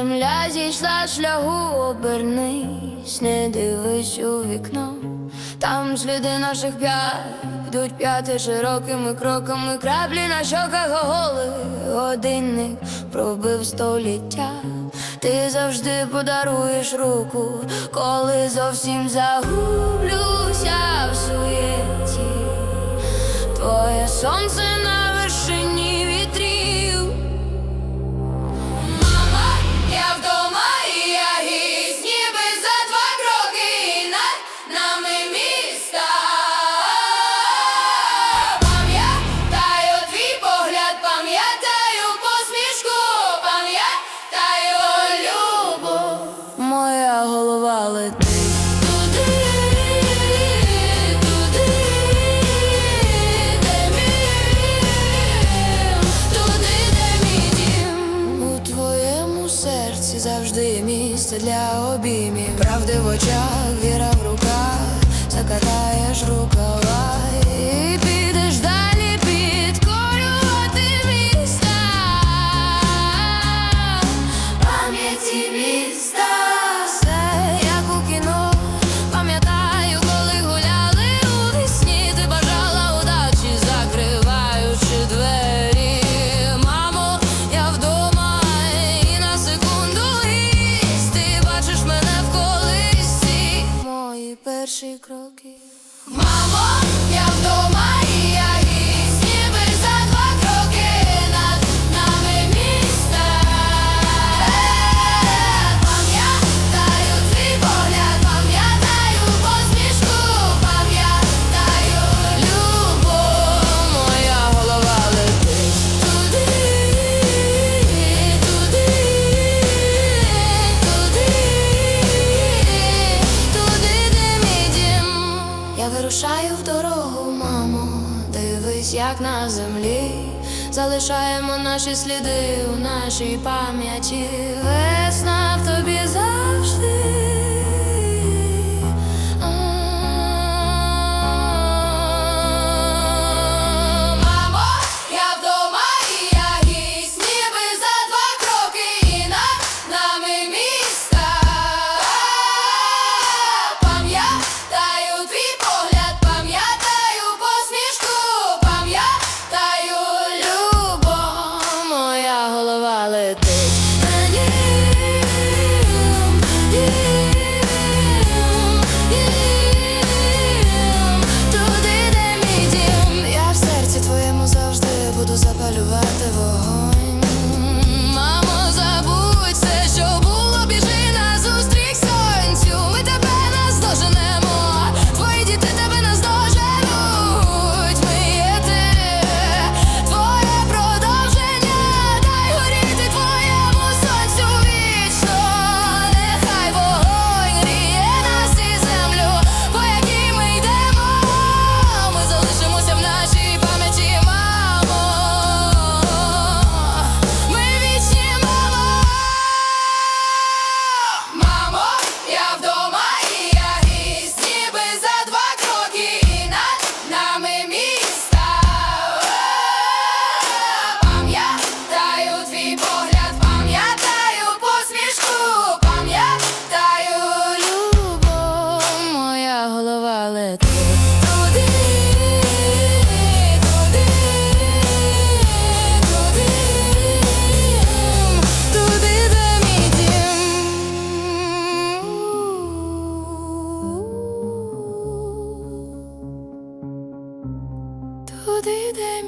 Земля зійшла шляху, обернись, не дивись у вікно. Там сліди наших п'ять йдуть п'яти широкими кроками краплі на щоках голих годинник пробив століття. Ти завжди подаруєш руку, коли зовсім загублюся в суєті. Твоє сонце. серці завжди місце для обіймів Правди в очах, віра в руках, закатаєш рука. перші кроки. Мамо! дорогу, мамо, дивись, як на землі, залишаємо наші сліди у нашій пам'яті. куди йде